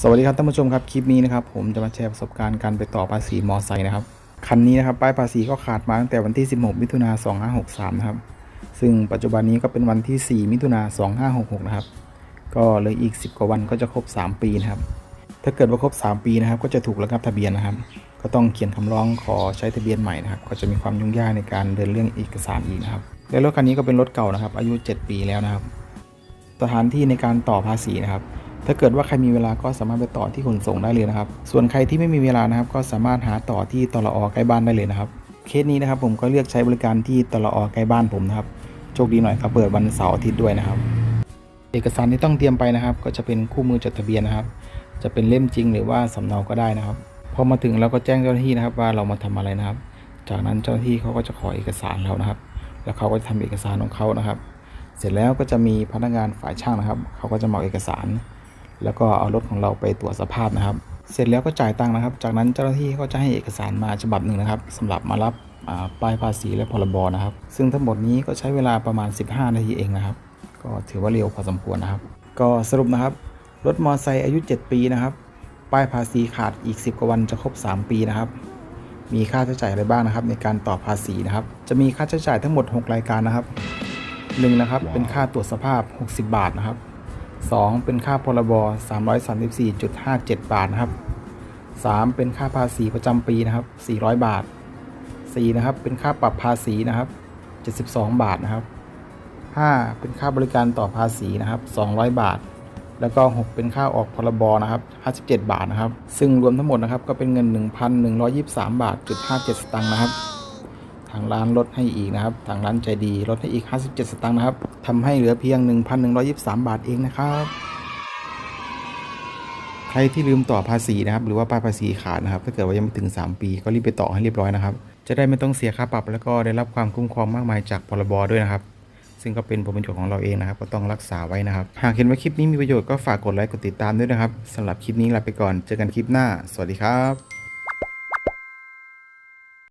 สวัสดีครับท่านผู้ชมครับคลิปนี้นะครับผมจะมาแชร์ประสบการณ์การไปต่อภาษีมอไซค์นะครับคันนี้นะครับป้ายภาษีก็ขาดมาตั้งแต่วันที่ 16 มิถุนา2563 นะครับ ซึ่งปัจจุบันนี้ก็เป็นวันที่ 4 มิถุนา2566 นะครับ ก็เลยอีก 10 กว่าวันก็จะครบ 3 ปีนะครับ ถ้าเกิดว่าครบ 3 ปีนะครับ ก็จะถูกระงับทะเบียนนะครับ ก็ต้องเขียนคำร้องขอใช้ทะเบียนใหม่นะครับ ก็จะมีความยุ่งยากในการเดินเรื่องเอกสารอีกนะครับ และรถคันนี้ก็เป็นรถเก่านะครับ อายุ 7 ปีแล้วนะครับ สถานที่ในการต่อภาษีนะครับ ถ้าเกิดว่าใครมีเวลาก็สามารถไปต่อที่ขนส่งได้เลยนะครับ ส่วนใครที่ไม่มีเวลานะครับ ก็สามารถหาต่อที่ตลอใกล้บ้านได้เลยนะครับ เคสนี้นะครับผมก็เลือกใช้บริการที่ตลอใกล้บ้านผมนะครับ โชคดีหน่อยครับเปิดวันเสาร์อาทิตย์ด้วยนะครับ เอกสารที่ต้องเตรียมไปนะครับ ก็จะเป็นคู่มือจดทะเบียนนะครับ จะเป็นเล่มจริงหรือว่าสำเนาก็ได้นะครับ พอมาถึงเราก็แจ้งเจ้าหน้าที่นะครับ ว่าเรามาทำอะไรนะครับ จากนั้นเจ้าหน้าที่เขาก็จะขอเอกสารเรานะครับ แล้วเขาก็จะทำเอกสารของเขานะครับ เสร็จแล้วก็จะมีพนักงานฝ่ายช่างนะครับ เขาก็จะมาเอกสาร แล้วก็เอารถของเราไปตรวจสภาพนะครับ เสร็จแล้วก็จ่ายตังค์นะครับ จากนั้นเจ้าหน้าที่ก็จะให้เอกสารมาฉบับหนึ่งนะครับสำหรับมารับอ่าป้ายภาษีและพรบนะครับ ซึ่งทั้งหมดนี้ก็ใช้เวลาประมาณ 15 นาทีเองนะครับ ก็ถือว่าเร็วพอสมควรนะครับ ก็สรุปนะครับ รถมอเตอร์ไซค์อายุ 7 ปีนะครับป้ายภาษีขาดอีก 10 กว่าวันจะครบ 3 ปีนะครับ มีค่าใช้จ่ายอะไรบ้างนะครับ ในการต่อภาษีนะครับ จะมีค่าใช้จ่ายทั้งหมด 6 รายการนะครับหนึ่งนะครับ เป็นค่าตรวจสภาพ 60 บาทนะครับ 2 เป็นค่าพรบ334.57 บาทนะครับ 3 เป็นค่าภาษีประจำปีนะครับ 400 บาท 4 นะครับ เป็นค่าปรับภาษีนะครับ 72 บาทนะครับ 5 เป็นค่าบริการต่อภาษีนะครับ 200 บาท แล้วก็ 6 เป็นค่าออกพรบนะครับ 57 บาทนะครับ ซึ่งรวมทั้งหมดนะครับก็เป็นเงิน 1,123 บาทจุด57 สตางค์นะครับ ทางร้านลดให้อีกนะครับ ทางร้านใจดีลดให้อีก 57 สตางค์นะครับทำให้เหลือเพียง 1,123 บาทเองนะครับใครที่ลืมต่อภาษีนะครับ หรือว่าป้ายภาษีขาดนะครับถ้าเกิดว่ายังไม่ถึง 3 ปี ก็รีบไปต่อให้เรียบร้อยนะครับ จะได้ไม่ต้องเสียค่าปรับแล้วก็ได้รับความคุ้มครองมากมายจากพรบด้วยนะครับ ซึ่งก็เป็นผลประโยชน์ของเราเองนะครับ ก็ต้องรักษาไว้นะครับ หากเห็นว่าคลิปนี้มีประโยชน์ก็ฝากกดไลค์กดติดตามด้วยนะครับสำหรับคลิปนี้ลาไปก่อนเจอกันคลิปหน้า สวัสดีครับ